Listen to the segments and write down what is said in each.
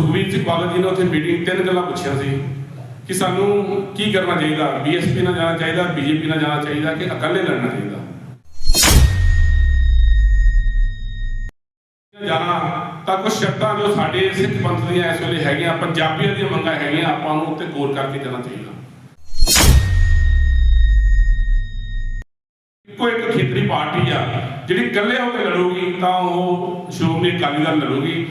ਸੁਖਬੀਰ ਸਿੰਘ ਬਾਦਲ ਜੀ ਨੇ ਉੱਥੇ ਮੀਟਿੰਗ ਤਿੰਨ ਗੱਲਾਂ ਪੁੱਛੀਆਂ ਸੀ ਕਿ ਸਾਨੂੰ ਕੀ ਕਰਨਾ ਚਾਹੀਦਾ ਬੀਐਸਪੀ ਨਾਲ ਜਾਣਾ ਚਾਹੀਦਾ ਬੀਜੇਪੀ ਨਾਲ ਜਾਣਾ ਚਾਹੀਦਾ ਕਿ ਇਕੱਲੇ ਲੜਨਾ ਚਾਹੀਦਾ? ਜਾਣਾ ਤਾਂ ਕੁਝ ਸ਼ਰਤਾਂ ਜੋ ਸਾਡੇ ਸਿੱਖ ਪੰਥ ਦੀਆਂ ਇਸ ਵੇਲੇ ਹੈਗੀਆਂ, ਪੰਜਾਬੀਆਂ ਦੀਆਂ ਮੰਗਾਂ ਹੈਗੀਆਂ, ਆਪਾਂ ਨੂੰ ਉੱਤੇ ਗੌਰ ਕਰਕੇ ਜਾਣਾ ਚਾਹੀਦਾ। ਇੱਕੋ ਇੱਕ ਖੇਤਰੀ ਪਾਰਟੀ ਆ, ਜਿਹੜੀ ਇਕੱਲੇ ਹੋ ਕੇ ਲੜੂਗੀ, ਤਾਂ ਉਹ ਸ਼੍ਰੋਮਣੀ ਅਕਾਲੀ ਦਲ ਲੜੂਗੀ।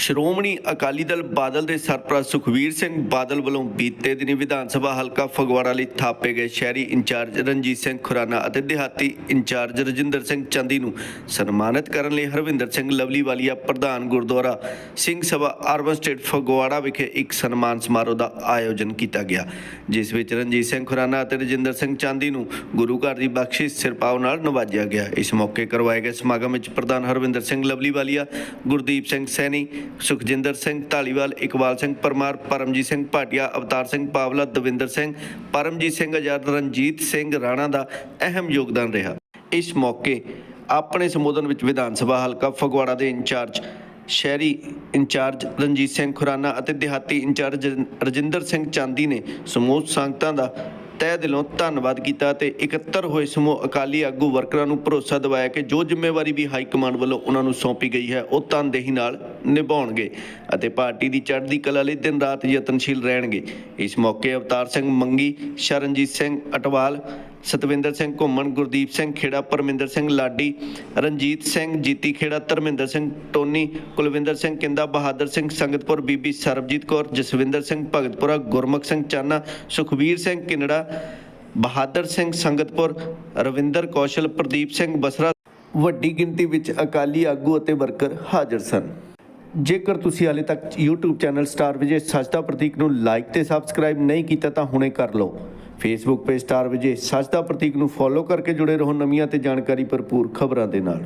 ਸ਼੍ਰੋਮਣੀ ਅਕਾਲੀ ਦਲ ਬਾਦਲ ਦੇ ਸਰਪ੍ਰਸਤ ਸੁਖਵੀਰ ਸਿੰਘ ਬਾਦਲ ਵੱਲੋਂ ਬੀਤੇ ਦਿਨੀ ਵਿਧਾਨ ਸਭਾ ਹਲਕਾ ਫਗਵਾੜਾ ਲਈ ਥਾਪੇ ਗਏ ਸ਼ਹਿਰੀ ਇੰਚਾਰਜ ਰਣਜੀਤ ਸਿੰਘ ਖੁਰਾਨਾ ਅਤੇ ਦਿਹਾਤੀ ਇੰਚਾਰਜ ਰਜਿੰਦਰ ਸਿੰਘ ਚੰਦੀ ਨੂੰ ਸਨਮਾਨਿਤ ਕਰਨ ਲਈ ਹਰਵਿੰਦਰ ਸਿੰਘ ਲਵਲੀਵਾਲੀਆ ਪ੍ਰਧਾਨ ਗੁਰਦੁਆਰਾ ਸਿੰਘ ਸਭਾ ਅਰਬਨ ਸਟੇਟ ਫਗਵਾੜਾ ਵਿਖੇ ਇੱਕ ਸਨਮਾਨ ਸਮਾਰੋਹ ਦਾ ਆਯੋਜਨ ਕੀਤਾ ਗਿਆ, ਜਿਸ ਵਿੱਚ ਰਣਜੀਤ ਸਿੰਘ ਖੁਰਾਨਾ ਅਤੇ ਰਜਿੰਦਰ ਸਿੰਘ ਚੰਦੀ ਨੂੰ ਗੁਰੂ ਘਰ ਦੀ ਬਖਸ਼ਿਸ਼ ਸਿਰਪਾਉ ਨਾਲ ਨਵਾਜਿਆ ਗਿਆ। ਇਸ ਮੌਕੇ ਕਰਵਾਏ ਗਏ ਸਮਾਗਮ ਵਿੱਚ ਪ੍ਰਧਾਨ ਹਰਵਿੰਦਰ ਸਿੰਘ ਲਵਲੀਵਾਲੀਆ, ਗੁਰਦੀਪ ਸਿੰਘ ਸੈਣੀ ਸੁਖਜਿੰਦਰ ਸਿੰਘ ਢਾਲੀਵਾਲ ਇਕਬਾਲ ਸਿੰਘ ਪਰਮਾਰ, ਪਰਮਜੀਤ ਸਿੰਘ ਭਾਟਿਆ, ਅਵਤਾਰ ਸਿੰਘ ਪਾਵਲਾ ਦਵਿੰਦਰ ਸਿੰਘ, ਪਰਮਜੀਤ ਸਿੰਘ ਆਜ਼ਾਦ, ਰਣਜੀਤ ਸਿੰਘ ਰਾਣਾ ਦਾ ਅਹਿਮ ਯੋਗਦਾਨ ਰਿਹਾ। ਇਸ ਮੌਕੇ ਆਪਣੇ ਸੰਬੋਧਨ ਵਿੱਚ ਵਿਧਾਨ ਸਭਾ ਹਲਕਾ ਫਗਵਾੜਾ ਦੇ ਇੰਚਾਰਜ, ਸ਼ਹਿਰੀ ਇੰਚਾਰਜ ਰਣਜੀਤ ਸਿੰਘ ਖੁਰਾਨਾ ਅਤੇ ਦਿਹਾਤੀ ਇੰਚਾਰਜ ਰਜਿੰਦਰ ਸਿੰਘ ਚਾਂਦੀ ਨੇ ਸਮੂਹ ਸੰਗਤਾਂ ਦਾ ਤਹਿ ਦਿਲੋਂ ਧੰਨਵਾਦ ਕੀਤਾ ਤੇ ਇਕੱਤਰ ਹੋਏ ਸਮੂਹ ਅਕਾਲੀ ਆਗੂ ਵਰਕਰਾਂ ਨੂੰ ਭਰੋਸਾ ਦਿਵਾਇਆ ਕਿ ਜੋ ਜ਼ਿੰਮੇਵਾਰੀ ਵੀ ਹਾਈ ਕਮਾਂਡ ਵੱਲੋਂ ਉਹਨਾਂ ਨੂੰ ਸੌਂਪੀ ਗਈ ਹੈ, ਉਹ ਤਨਦੇਹੀ ਨਾਲ ਨਿਭਾਉਣਗੇ ਅਤੇ ਪਾਰਟੀ ਦੀ ਚੜ੍ਹਦੀ ਕਲਾ ਲਈ ਦਿਨ ਰਾਤ ਯਤਨਸ਼ੀਲ ਰਹਿਣਗੇ। ਇਸ ਮੌਕੇ ਅਵਤਾਰ ਸਿੰਘ ਮੰਗੀ, ਸ਼ਰਨਜੀਤ ਸਿੰਘ ਅਟਵਾਲ ਸਤਵਿੰਦਰ ਸਿੰਘ ਘੁੰਮਣ, ਗੁਰਦੀਪ ਸਿੰਘ ਖੇੜਾ, ਪਰਮਿੰਦਰ ਸਿੰਘ ਲਾਡੀ, ਰਣਜੀਤ ਸਿੰਘ ਜੀਤੀ ਖੇੜਾ, ਧਰਮਿੰਦਰ ਸਿੰਘ ਟੋਨੀ, ਕੁਲਵਿੰਦਰ ਸਿੰਘ ਕਿੰਦਾ, ਬਹਾਦਰ ਸਿੰਘ ਸੰਗਤਪੁਰ, ਬੀਬੀ ਸਰਬਜੀਤ ਕੌਰ, ਜਸਵਿੰਦਰ ਸਿੰਘ ਭਗਤਪੁਰਾ, ਗੁਰਮੁਖ ਸਿੰਘ ਚਾਨਾ ਸੁਖਵੀਰ ਸਿੰਘ ਕਿਨੜਾ, ਬਹਾਦਰ ਸਿੰਘ ਸੰਗਤਪੁਰ, ਰਵਿੰਦਰ ਕੌਸ਼ਲ, ਪ੍ਰਦੀਪ ਸਿੰਘ ਬਸਰਾ। ਵੱਡੀ ਗਿਣਤੀ ਵਿੱਚ ਅਕਾਲੀ ਆਗੂ ਅਤੇ ਵਰਕਰ ਹਾਜ਼ਰ ਸਨ। ਜੇਕਰ ਤੁਸੀਂ ਹਾਲੇ ਤੱਕ YouTube channel star Vijay Sajda Prateek ਨੂੰ ਲਾਈਕ ਤੇ ਸਬਸਕ੍ਰਾਈਬ ਨਹੀਂ ਕੀਤਾ ਤਾਂ ਹੁਣੇ ਕਰ ਲਓ। Facebook page star Vijay Sajda Prateek ਨੂੰ ਫੋਲੋ ਕਰਕੇ ਜੁੜੇ ਰਹੋ ਨਵੀਆਂ ਤੇ ਜਾਣਕਾਰੀ ਭਰਪੂਰ ਖਬਰਾਂ ਦੇ ਨਾਲ।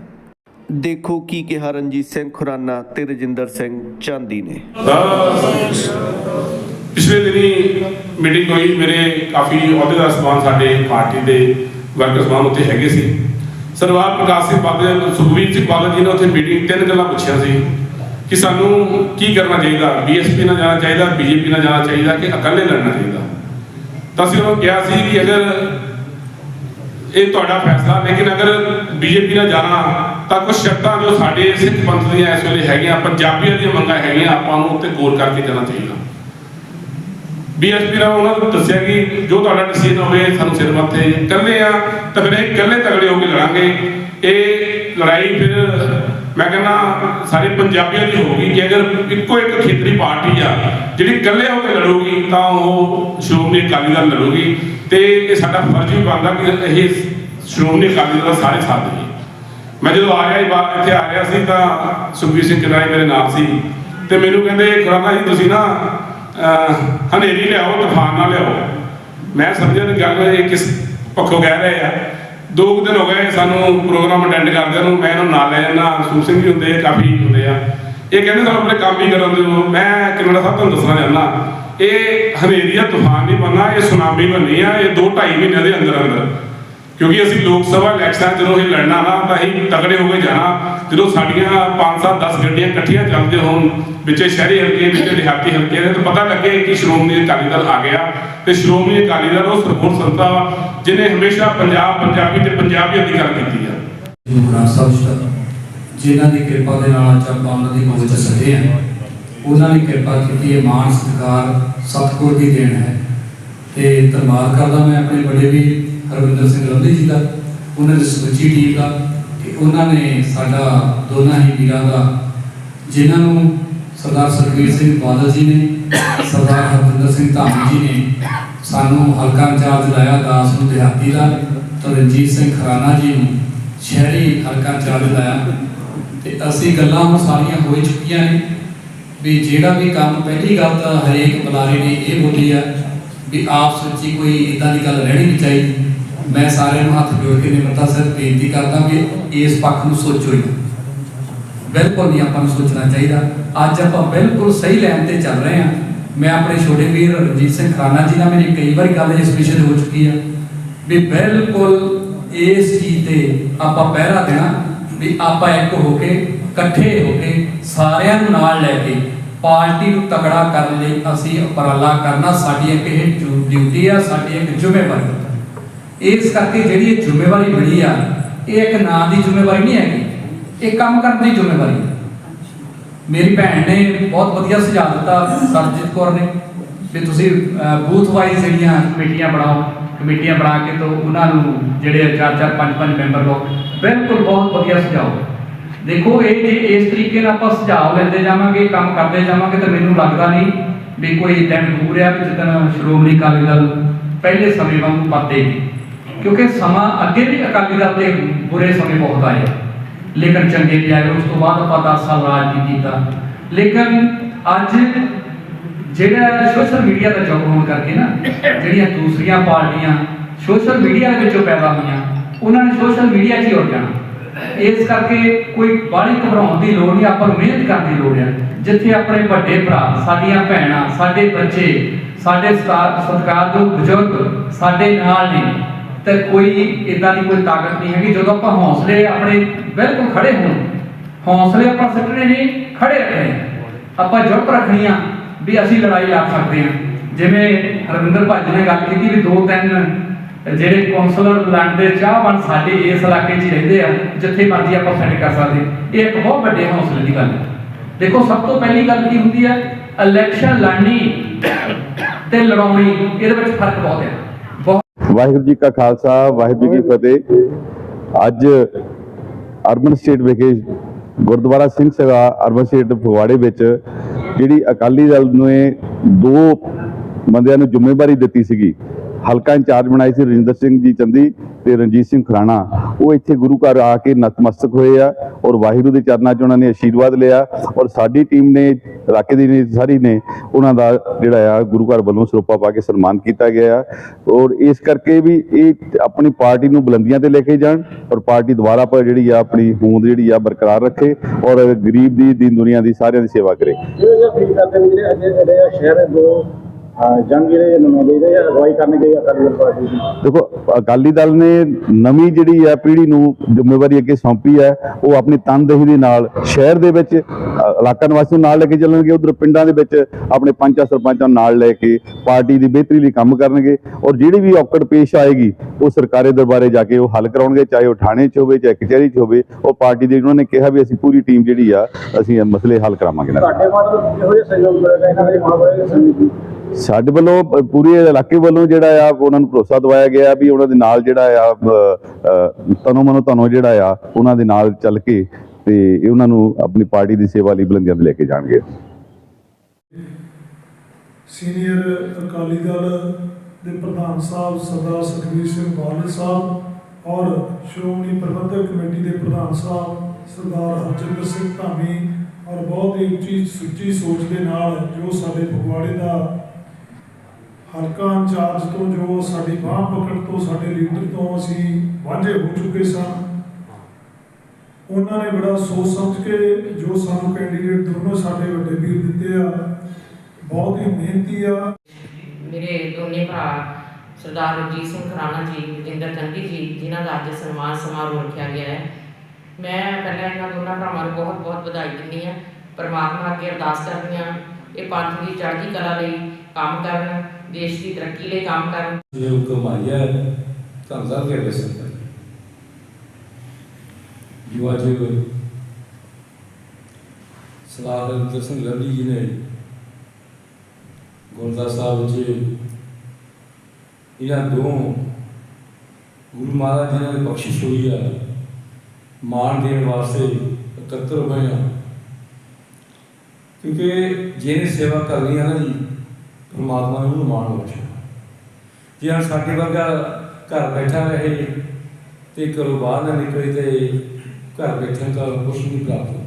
ਦੇਖੋ ਕੀ ਕਿਹਾ ਰਣਜੀਤ ਸਿੰਘ ਖੁਰਾਨਾ ਤੇ ਰਜਿੰਦਰ ਸਿੰਘ ਚਾਂਦੀ ਨੇ। ਪਿਛਲੇ ਦਿਨੀ ਮੀਟਿੰਗ ਹੋਈ, ਮੇਰੇ ਕਾਫੀ ਅਹੁਦੇਦਾਰ ਸਮਾਨ ਸਾਡੇ ਪਾਰਟੀ ਦੇ ਵਰਕਰ ਸਮਾਨ ਉੱਤੇ ਹੈਗੇ ਸੀ। ਸਰਦਾਰ ਪ੍ਰਕਾਸ਼ ਸਿੰਘ ਬਾਦਲ ਸੁਖਬੀਰ ਸਿੰਘ ਬਾਦਲ ਜੀ ਨੇ ਉੱਥੇ ਮੀਟਿੰਗ ਤਿੰਨ ਗੱਲਾਂ ਪੁੱਛੀਆਂ ਸੀ ਕਿ ਸਾਨੂੰ ਕੀ ਕਰਨਾ ਚਾਹੀਦਾ ਬੀਐਸਪੀ ਨਾਲ ਜਾਣਾ ਚਾਹੀਦਾ ਬੀਜੇਪੀ ਨਾਲ ਜਾਣਾ ਚਾਹੀਦਾ ਕਿ ਇਕੱਲੇ ਲੜਨਾ ਚਾਹੀਦਾ। ਤਾਂ ਅਸੀਂ ਉਹਨੂੰ ਕਿਹਾ ਸੀ ਕਿ ਅਗਰ ਇਹ ਤੁਹਾਡਾ ਫੈਸਲਾ, ਲੇਕਿਨ ਅਗਰ ਬੀਜੇਪੀ ਨਾਲ ਜਾਣਾ, ਤਾਂ ਕੁਝ ਸ਼ਰਤਾਂ ਜੋ ਸਾਡੇ ਸਿੱਖ ਪੰਥ ਦੀਆਂ ਇਸ ਵੇਲੇ ਹੈਗੀਆਂ, ਪੰਜਾਬੀਆਂ ਦੀਆਂ ਮੰਗਾਂ ਹੈਗੀਆਂ, ਆਪਾਂ ਨੂੰ ਉੱਤੇ ਗੌਰ ਕਰਕੇ ਜਾਣਾ ਚਾਹੀਦਾ। ਬੀਐਸਪੀ ਨਾਲ ਉਹਨਾਂ ਨੂੰ ਦੱਸਿਆ ਕਿ ਜੋ ਤੁਹਾਡਾ ਡਿਸੀਜਨ ਹੋਵੇ, ਸਾਨੂੰ ਸਿਰ ਮੱਥੇ ਇਕੱਲੇ ਆ, ਤਾਂ ਫਿਰ ਇਹ ਇਕੱਲੇ ਤਗੜੇ ਹੋ ਕੇ ਲੜਾਂਗੇ। ਇਹ ਲੜਾਈ ਫਿਰ ਮੈਂ ਕਹਿੰਦਾ ਸਾਰੇ ਪੰਜਾਬੀਆਂ ਦੀ ਹੋਊਗੀ ਕਿ ਅਗਰ ਇੱਕੋ ਇੱਕ ਖੇਤਰੀ ਪਾਰਟੀ ਆ, ਜਿਹੜੀ ਇਕੱਲੇ ਹੋ ਕੇ ਲੜੂਗੀ, ਤਾਂ ਉਹ ਸ਼੍ਰੋਮਣੀ ਅਕਾਲੀ ਦਲ ਲੜੂਗੀ। ਤੇ ਇਹ ਸਾਡਾ ਫਰਜ਼ ਵੀ ਬਣਦਾ ਕਿ ਇਹ ਸ਼੍ਰੋਮਣੀ ਅਕਾਲੀ ਦਲ ਦਾ ਸਾਰੇ ਸਾਥ ਦੇਈਏ ਮੈਂ ਜਦੋਂ ਆ ਰਿਹਾ ਸੀ ਬਾਹਰ ਇੱਥੇ ਆ ਰਿਹਾ ਸੀ, ਤਾਂ ਸੁਖਬੀਰ ਸਿੰਘ ਕਿਨਾਰੇ ਮੇਰੇ ਨਾਲ ਸੀ। ਤੇ ਮੈਨੂੰ ਕਹਿੰਦੇ, ਖੁਰਾਨਾ ਜੀ, ਤੁਸੀਂ ਨਾ ਹਨੇਰੀ ਲਿਆਓ, ਤੂਫਾਨ ਨਾ ਲਿਆਓ। ਮੈਂ ਸਮਝਿਆ ਕਿ ਗੱਲ ਇਹ ਕਿਸ ਪੱਖੋਂ ਕਹਿ ਰਹੇ ਆ। ਦੋ ਕੁ ਦਿਨ ਹੋ ਗਏ ਸਾਨੂੰ ਪ੍ਰੋਗਰਾਮ ਅਟੈਂਡ ਕਰਦੇ ਨੂੰ, ਮੈਂ ਇਹਨਾਂ ਨੂੰ ਨਾਲ ਲੈ ਜਾਂਦਾ ਸੂਰ ਸਿੰਘ ਵੀ ਹੁੰਦੇ, ਕਾਫੀ ਹੁੰਦੇ ਆ। ਇਹ ਕਹਿੰਦੇ ਸਾਨੂੰ ਆਪਣੇ ਕੰਮ ਹੀ ਕਰਨ ਦਿਓ। ਮੈਂ ਕਿੰਨਾ ਸਾਹਿਬ ਤੁਹਾਨੂੰ ਦੱਸਣਾ ਚਾਹੁੰਦਾ, ਇਹ ਹਨੇਰੀ ਆ ਤੂਫਾਨ ਨਹੀਂ ਬਣਨਾ, ਇਹ ਸੁਨਾਮੀ ਬਣਨੀ ਆ, ਇਹ 2 2.5 ਮਹੀਨਿਆਂ ਦੇ ਅੰਦਰ ਅੰਦਰ ਕਿਉਂਕਿ ਅਸੀਂ ਲੋਕ ਸਭਾ ਇਲੈਕਸ਼ਨ ਜਦੋਂ ਇਹ ਲੜਨਾ ਨਾ ਤਾਂ ਅਸੀਂ ਤਗੜੇ ਹੋ ਕੇ ਜਾਣਾ। ਜਦੋਂ ਸਾਡੀਆਂ 5-7 10 ਗੱਡੀਆਂ ਇਕੱਠੀਆਂ ਚੱਲਦੇ ਹੋਣ, ਵਿੱਚੇ ਸ਼ਹਿਰੀ ਹਲਕੇ, ਵਿੱਚੇ ਦਿਹਾਤੀ ਹਲਕੇ ਦੇ, ਤਾਂ ਪਤਾ ਲੱਗੇ ਕਿ ਸ਼੍ਰੋਮਣੀ ਅਕਾਲੀ ਦਲ ਆ ਗਿਆ। ਤੇ ਸ਼੍ਰੋਮਣੀ ਅਕਾਲੀ ਦਲ ਉਹ ਸਰਪੂਰ ਸੰਤਾ ਵਾ ਹਮੇਸ਼ਾ ਪੰਜਾਬ, ਪੰਜਾਬੀ ਤੇ ਪੰਜਾਬੀਅਤ ਦੀ ਗੱਲ ਕੀਤੀ ਆ। ਗੁਰੂ ਸਾਹਿਬ ਜਿਨ੍ਹਾਂ ਦੀ ਕਿਰਪਾ ਦੇ ਨਾਲ ਅੱਜ ਆਪਾਂ ਉਹਨਾਂ ਦੀ ਗੋਦ ਚ ਸਜੇ ਉਹਨਾਂ ਨੇ ਕਿਰਪਾ ਕੀਤੀ ਹੈ, ਮਾਨ ਸਤਿਕਾਰ ਸਤਿਗੁਰ ਦੀ ਦੇਣ ਹੈ। ਤੇ ਧੰਨਵਾਦ ਕਰਦਾ ਮੈਂ ਆਪਣੇ ਵੱਡੇ ਵੀ ਹਰਵਿੰਦਰ ਸਿੰਘ ਲੰਬੀ ਜੀ ਦਾ, ਉਹਨਾਂ ਦੀ ਸਮੁੱਚੀ ਟੀਮ ਦਾ ਕਿ ਉਹਨਾਂ ਨੇ ਸਾਡਾ ਦੋਨਾਂ ਹੀ ਵੀਰਾਂ ਦਾ, ਜਿਨ੍ਹਾਂ ਨੂੰ ਸਰਦਾਰ ਸੁਖਬੀਰ ਸਿੰਘ ਬਾਦਲ ਜੀ ਨੇ, ਸਰਦਾਰ ਹਰਵਿੰਦਰ ਸਿੰਘ ਧਾਮੀ ਜੀ ਨੇ ਸਾਨੂੰ ਹਲਕਾ ਇੰਚਾਰਜ ਲਾਇਆ ਦਾਸ ਨੂੰ ਦਿਹਾਤੀ ਦਾ ਤੇ ਰਣਜੀਤ ਸਿੰਘ ਖਰਾਨਾ ਜੀ ਨੂੰ ਸ਼ਹਿਰੀ ਹਲਕਾ ਇੰਚਾਰਜ ਲਾਇਆ। ਤੇ ਅਸੀਂ ਗੱਲਾਂ ਹੁਣ ਸਾਰੀਆਂ ਹੋ ਚੁੱਕੀਆਂ ਨੇ ਵੀ ਜਿਹੜਾ ਵੀ ਕੰਮ ਪਹਿਲੀ ਗੱਲ ਤਾਂ ਹਰੇਕ ਬੁਲਾਰੇ ਨੇ ਇਹ ਬੋਲੀ ਆ ਵੀ ਆਪਸ ਵਿੱਚ ਹੀ ਕੋਈ ਇਦਾਂ ਦੀ ਗੱਲ ਰਹਿਣੀ ਨਹੀਂ ਚਾਹੀਦੀ। ਮੈਂ ਸਾਰਿਆਂ ਨੂੰ ਹੱਥ ਜੋੜ ਕੇ ਨਿਮਰਤਾ ਸਿਰ ਬੇਨਤੀ ਕਰਦਾ ਕਿ ਇਸ ਪੱਖ ਨੂੰ ਸੋਚੋ ਹੀ। ਬਿਲਕੁਲ ਨਹੀਂ ਆਪਾਂ ਨੂੰ ਸੋਚਣਾ ਚਾਹੀਦਾ। ਅੱਜ ਆਪਾਂ ਬਿਲਕੁਲ ਸਹੀ ਲਾਈਨ ਤੇ ਚੱਲ ਰਹੇ ਹਾਂ। ਮੈਂ ਆਪਣੇ ਛੋਟੇ ਵੀਰ ਰਣਜੀਤ ਸਿੰਘ ਖਾਨਾ ਜੀ ਨਾਲ ਮੇਰੀ ਕਈ ਵਾਰੀ ਗੱਲ ਇਸ ਵਿਸ਼ੇ ਤੇ ਹੋ ਚੁੱਕੀ ਆ ਵੀ ਬਿਲਕੁਲ ਇਸ ਚੀਜ਼ ਤੇ ਆਪਾਂ ਪਹਿਰਾ ਦੇਣਾ ਵੀ ਆਪਾਂ ਇੱਕ ਹੋ ਕੇ, ਇਕੱਠੇ ਹੋ ਕੇ ਸਾਰਿਆਂ ਨੂੰ ਨਾਲ ਲੈ ਕੇ ਪਾਰਟੀ ਨੂੰ ਤਕੜਾ ਕਰਨ ਲਈ ਅਸੀਂ ਉਪਰਾਲਾ ਕਰਨਾ ਸਾਡੀ ਇੱਕ ਇਹ ਡਿਊਟੀ ਆ, ਸਾਡੀ ਇੱਕ ਜ਼ਿੰਮੇਵਾਰੀ। ਆ। ਇਸ ਕਰਕੇ ਜਿਹੜੀ ਇਹ ਜ਼ਿੰਮੇਵਾਰੀ ਮਿਲੀ ਆ, ਇਹ ਇੱਕ ਨਾਂ ਦੀ ਜ਼ਿੰਮੇਵਾਰੀ ਨਹੀਂ ਹੈਗੀ, ਇਹ ਕੰਮ ਕਰਨ ਦੀ ਜ਼ਿੰਮੇਵਾਰੀ ਮੇਰੀ ਭੈਣ ਨੇ ਬਹੁਤ ਵਧੀਆ ਸੁਝਾਅ ਦਿੱਤਾ ਸਰਜੀਤ ਕੌਰ ਨੇ, ਵੀ ਤੁਸੀਂ ਬੂਥ ਵਾਈਜ਼ ਜਿਹੜੀਆਂ ਕਮੇਟੀਆਂ ਬਣਾਓ, ਕਮੇਟੀਆਂ ਬਣਾ ਕੇ ਤੋਂ ਉਹਨਾਂ ਨੂੰ ਜਿਹੜੇ ਚਾਰ ਚਾਰ, ਪੰਜ ਪੰਜ ਮੈਂਬਰ ਲੋਕ ਬਿਲਕੁਲ ਬਹੁਤ ਵਧੀਆ ਸੁਝਾਓ ਦੇਖੋ, ਇਹ ਜੇ ਇਸ ਤਰੀਕੇ ਨਾਲ ਆਪਾਂ ਸੁਝਾਅ ਲੈਂਦੇ ਜਾਵਾਂਗੇ, ਕੰਮ ਕਰਦੇ ਜਾਵਾਂਗੇ ਤਾਂ ਮੈਨੂੰ ਲੱਗਦਾ ਨਹੀਂ ਵੀ ਕੋਈ ਦਿਨ ਦੂਰ ਆ ਵੀ ਜਿੱਦਣ ਸ਼੍ਰੋਮਣੀ ਅਕਾਲੀ ਦਲ ਪਹਿਲੇ ਸਮੇਂ ਵਾਂਗ ਪਰਤੇਗੀ ਕਿਉਂਕਿ ਸਮਾਂ ਅੱਗੇ ਵੀ ਅਕਾਲੀ ਦਲ ਦੇ ਬੁਰੇ ਸਮੇਂ ਬਹੁਤ ਆਏ ਲੇਕਿਨ ਚੰਗੇ ਵੀ ਆਏ, ਉਸ ਤੋਂ ਬਾਅਦ ਆਪਾਂ 10 ਸਾਲ ਰਾਜ ਵੀ ਕੀਤਾ। ਲੇਕਿਨ ਅੱਜ ਜਿਹੜਾ ਸੋਸ਼ਲ ਮੀਡੀਆ ਦਾ ਯੁੱਗ ਹੋਣ ਕਰਕੇ ਨਾ, ਜਿਹੜੀਆਂ ਦੂਸਰੀਆਂ ਪਾਰਟੀਆਂ ਸੋਸ਼ਲ ਮੀਡੀਆ ਦੇ ਵਿੱਚੋਂ ਪੈਦਾ ਹੋਈਆਂ, ਉਹਨਾਂ ਨੇ ਸੋਸ਼ਲ ਮੀਡੀਆ 'ਚ ਹੀ ਉੱਡ ਜਾਣਾ। ਇਸ ਕਰਕੇ ਕੋਈ ਬਾਹਲੀ ਘਬਰਾਉਣ ਦੀ ਲੋੜ ਨਹੀਂ, ਆਪਾਂ ਨੂੰ ਮਿਹਨਤ ਕਰਨ ਦੀ ਲੋੜ ਹੈ ਜਿੱਥੇ ਆਪਣੇ ਵੱਡੇ ਭਰਾ, ਸਾਡੀਆਂ ਭੈਣਾਂ, ਸਾਡੇ ਬੱਚੇ, ਸਾਡੇ ਸਤਾ- ਸਤਿਕਾਰਯੋਗ ਬਜ਼ੁਰਗ ਸਾਡੇ ਨਾਲ ਨੇ। ਤੇ ਕੋਈ ਇਦਾਂ ਦੀ ਕੋਈ ਤਾਕਤ ਨਹੀਂ ਹੈਗੀ। ਜਦੋਂ ਆਪਾਂ ਹੌਸਲੇ ਆਪਣੇ ਬਿਲਕੁਲ ਖੜੇ ਹੋਣ, ਹੌਸਲੇ ਆਪਾਂ ਸਿੱਟਣੇ ਨਹੀਂ ਖੜੇ ਰੱਖਣੇ ਆਪਾਂ ਜੁਰਤ ਰੱਖਣੀ ਆ ਵੀ ਅਸੀਂ ਲੜਾਈ ਲੜ ਸਕਦੇ ਹਾਂ। ਜਿਵੇਂ ਹਰਵਿੰਦਰ ਭਾਜੀ ਨੇ ਗੱਲ ਕੀਤੀ ਵੀ ਦੋ ਤਿੰਨ ਜਿਹੜੇ ਕਾਉਂਸਲਰ ਲੜਦੇ ਚਾਹਵਾਨ ਸਾਡੇ ਇਸ ਇਲਾਕੇ 'ਚ ਰਹਿੰਦੇ ਆ, ਜਿੱਥੇ ਮਰਜ਼ੀ ਆਪਾਂ ਸੈਂਡ ਕਰ ਸਕਦੇ। ਇਹ ਇੱਕ ਬਹੁਤ ਵੱਡੇ ਹੌਸਲੇ ਦੀ ਗੱਲ ਹੈ। ਦੇਖੋ, ਸਭ ਤੋਂ ਪਹਿਲੀ ਗੱਲ ਕੀ ਹੁੰਦੀ ਹੈ? ਇਲੈਕਸ਼ਨ ਲੜਨੀ ਤੇ ਲੜਾਉਣੀ, ਇਹਦੇ ਵਿੱਚ ਫ਼ਰਕ ਬਹੁਤ ਹੈ। ਵਾਹਿਗੁਰੂ ਜੀ ਕਾ ਖਾਲਸਾ, ਵਾਹਿਗੁਰੂ ਜੀ ਕੀ ਫਤਿਹ। ਅੱਜ ਅਰਬਨ ਸਟੇਟ ਵਿਖੇ ਗੁਰਦੁਆਰਾ ਸਿੰਘ ਸਭਾ ਅਰਬਨ ਸਟੇਟ ਫਗਵਾੜੇ ਵਿੱਚ ਜਿਹੜੀ ਅਕਾਲੀ ਦਲ ਨੇ ਦੋ ਬੰਦਿਆਂ ਨੂੰ ਜ਼ਿੰਮੇਵਾਰੀ ਦਿੱਤੀ ਸੀਗੀ। ਹਲਕਾ ਇੰਚਾਰਜ ਬਣਾਈ ਸੀ ਰਜਿੰਦਰ ਸਿੰਘ ਜੀ ਚੰਦੀ ਤੇ ਰਣਜੀਤ ਸਿੰਘ ਖਰਾਣਾ। ਉਹ ਇੱਥੇ ਗੁਰੂ ਘਰ ਆ ਕੇ ਨਤਮਸਤਕ ਹੋਏ ਆ ਔਰ ਵਾਹਿਗੁਰੂ ਦੇ ਚਰਨਾਂ 'ਚ ਉਹਨਾਂ ਨੇ ਆਸ਼ੀਰਵਾਦ ਲਿਆ ਔਰ ਸਾਡੀ ਟੀਮ ਨੇ ਇਲਾਕੇ ਦੀ ਨੇ, ਸਾਰੀ ਨੇ ਉਹਨਾਂ ਦਾ ਜਿਹੜਾ ਆ ਗੁਰੂ ਘਰ ਵੱਲੋਂ ਸਰੋਪਾ ਪਾ ਕੇ ਸਨਮਾਨ ਕੀਤਾ ਗਿਆ ਆ। ਔਰ ਇਸ ਕਰਕੇ ਵੀ ਇਹ ਆਪਣੀ ਪਾਰਟੀ ਨੂੰ ਬੁਲੰਦੀਆਂ ਤੇ ਲੈ ਕੇ ਜਾਣ ਔਰ ਪਾਰਟੀ ਦੁਬਾਰਾ ਪਰ ਜਿਹੜੀ ਆ ਆਪਣੀ ਹੋਂਦ ਜਿਹੜੀ ਆ ਬਰਕਰਾਰ ਰੱਖੇ ਔਰ ਗਰੀਬ ਦੀ ਦੀਨ ਦੁਨੀਆ ਦੀ ਸਾਰਿਆਂ ਦੀ ਸੇਵਾ ਕਰੇ। ਜਿਹੜੇ ਫੀਲ ਕਰਦੇ ਨੇ ਜਿਹੜੇ ਅਜੇ ਜਿਹੜੇ ਸ਼ਹਿਰ ਦੇ ਅਗਵਾਈ ਕਰਨ ਅਕਾਲੀ ਦਲ ਪਾਰਟੀ ਦੀ। ਦੇਖੋ ਅਕਾਲੀ ਦਲ ਨੇ ਨਵੀਂ ਜਿਹੜੀ ਹੈ ਪੀੜ੍ਹੀ ਨੂੰ ਜ਼ਿੰਮੇਵਾਰੀ ਅੱਗੇ ਸੌਂਪੀ ਹੈ ਉਹ ਆਪਣੀ ਤਨਦੇਹੀ ਦੇ ਨਾਲ ਸ਼ਹਿਰ ਦੇ ਵਿੱਚ ਇਲਾਕਾ ਨਿਵਾਸੀਆਂ ਨਾਲ ਲੈ ਕੇ ਚੱਲਣਗੇ ਉਧਰ ਪਿੰਡਾਂ ਦੇ ਵਿੱਚ ਆਪਣੇ ਪੰਚਾਂ ਸਰਪੰਚਾਂ ਨਾਲ ਲੈ ਕੇ ਪਾਰਟੀ ਦੀ ਬਿਹਤਰੀ ਲਈ ਕੰਮ ਕਰਨਗੇ ਔਰ ਜਿਹੜੀ ਵੀ ਔਕੜ ਪੇਸ਼ ਆਏਗੀ ਉਹ ਸਰਕਾਰੀ ਦਰਬਾਰੇ ਜਾ ਕੇ ਉਹ ਹੱਲ ਕਰਾਉਣਗੇ ਚਾਹੇ ਉਹ ਥਾਣੇ 'ਚ ਹੋਵੇ ਚਾਹੇ ਕਚਹਿਰੀ 'ਚ ਹੋਵੇ ਉਹ ਪਾਰਟੀ ਦੇ ਉਹਨਾਂ ਨੇ ਕਿਹਾ ਵੀ ਅਸੀਂ ਪੂਰੀ ਟੀਮ ਜਿਹੜੀ ਆ ਅਸੀਂ ਇਹ ਮਸਲੇ ਹੱਲ ਕਰਾਵਾਂਗੇ। ਤੁਹਾਡੇ ਵੱਲੋਂ ਇਹੋ ਜਿਹਾ ਸਹਿਯੋਗ ਮਿਲੇਗਾ ਇਹਨਾਂ ਦੇ ਮਹਾਬਾਰੇ ਸਮਿਤੀ ਸਾਡੇ ਵੱਲੋਂ ਪੂਰੇ ਇਲਾਕੇ ਵੱਲੋਂ ਜਿਹੜਾ ਆ, ਉਹਨਾਂ ਨੂੰ ਭਰੋਸਾ ਦਵਾਇਆ ਗਿਆ ਵੀ ਉਹਨਾਂ ਦੇ ਨਾਲ ਜਿਹੜਾ ਆ ਤਨੋ ਮਨੋ ਤਨੋ ਜਿਹੜਾ ਆ, ਉਹਨਾਂ ਦੇ ਨਾਲ ਚੱਲ ਕੇ ਤੇ ਉਹਨਾਂ ਨੂੰ ਆਪਣੀ ਪਾਰਟੀ ਦੀ ਸੇਵਾ ਲਈ ਬੁਲੰਦੀਆਂ ਤੇ ਲੈ ਕੇ ਜਾਣਗੇ। ਸੀਨੀਅਰ ਅਕਾਲੀ ਦਲ ਦੇ ਪ੍ਰਧਾਨ ਸਾਹਿਬ ਸਰਦਾਰ ਸੁਖਬੀਰ ਸਿੰਘ ਬਾਦਲ ਸਾਹਿਬ ਔਰ ਸ਼੍ਰੋਮਣੀ ਪ੍ਰਬੰਧਕ ਕਮੇਟੀ ਦੇ ਪ੍ਰਧਾਨ ਸਾਹਿਬ ਸਰਦਾਰ ਹਰਜਿੰਦਰ ਸਿੰਘ ਧਾਮੀ ਔਰ ਬਹੁਤ ਹੀ ਉੱਚੀ ਸੁੱਚੀ ਸੋਚ ਦੇ ਨਾਲ ਜੋ ਸਾਡੇ ਫਗਵਾੜੇ ਦਾ ਹਲਕਾ ਇੰਚਾਰਜ ਤੋਂ ਜੋ ਸਾਡੀ ਬਾਹ ਪਕੜ ਤੋਂ, ਸਾਡੇ ਲੀਡਰ ਤੋਂ ਅਸੀਂ ਵਾਂਝੇ ਹੋ ਚੁੱਕੇ ਸਾਂ। ਉਹਨਾਂ ਨੇ ਬੜਾ ਸੋਚ ਸਮਝ ਕੇ ਜੋ ਸਾਨੂੰ ਕੈਂਡੀਡੇਟ ਦੋਨੋਂ ਸਾਡੇ ਵੱਡੇ ਵੀਰ ਦਿੱਤੇ ਆ, ਬਹੁਤ ਹੀ ਮਿਹਨਤੀ ਆ। ਮੇਰੇ ਦੋਨੇ ਭਰਾ ਸਰਦਾਰ ਰਣਜੀਤ ਸਿੰਘ ਖਰਾਣਾ ਜੀ, ਜਤਿੰਦਰ ਚੰਦੀ ਜੀ, ਜਿਨ੍ਹਾਂ ਦਾ ਅੱਜ ਸਨਮਾਨ ਸਮਾਰੋਹ ਰੱਖਿਆ ਗਿਆ ਹੈ। ਮੈਂ ਪਹਿਲਾਂ ਇਹਨਾਂ ਦੋਨਾਂ ਭਰਾਵਾਂ ਨੂੰ ਬਹੁਤ ਬਹੁਤ ਵਧਾਈ ਦਿੰਦੀ ਹਾਂ। ਪਰਮਾਤਮਾ ਅੱਗੇ ਅਰਦਾਸ ਕਰਦੀ ਹਾਂ, ਇਹ ਪੰਥ ਦੀ ਚੜ੍ਹਦੀ ਕਲਾ ਲਈ ਕੰਮ ਕਰਨ ਦੇਸ਼ ਦੀ ਤਰੱਕੀ ਲਈ ਕੰਮ ਕਰਨ। ਜੇ ਹੁਕਮ ਆਇਆ ਤਾਂ ਜ਼ਰ ਕੇ ਵੈਸੇ ਜੋ ਸਲਾਹ ਦੇ ਸਿੰਘ ਲਵਲੀ ਜੀ ਨੇ ਗੁਰਦਾਸ ਸਾਹਿਬ ਵਿੱਚ ਇਹਨਾਂ ਦੋ ਗੁਰੂ ਮਹਾਰਾਜ ਜੀ ਨੇ ਬਖਸ਼ਿਸ਼ ਹੋਈ ਆ, ਮਾਣ ਦੇਣ ਵਾਸਤੇ ਇਕੱਤਰ ਹੋਏ ਆ। ਕਿਉਂਕਿ ਜਿਹਨੇ ਸੇਵਾ ਕਰਨੀ ਆ ਨਾ ਜੀ ਪਰਮਾਤਮਾ ਨੂੰ ਉਹਨੂੰ ਮਾਣ ਬਖਸ਼ਿਆ ਜੇ ਹੁਣ ਸਾਡੇ ਵਰਗਾ ਘਰ ਬੈਠਾ ਰਹੇ ਤੇ ਘਰੋਂ ਬਾਹਰ ਨਾ ਨਿਕਲੇ ਤੇ ਘਰ ਬੈਠੇ ਤਾਂ ਕੁਛ ਨਹੀਂ ਪ੍ਰਾਪਤ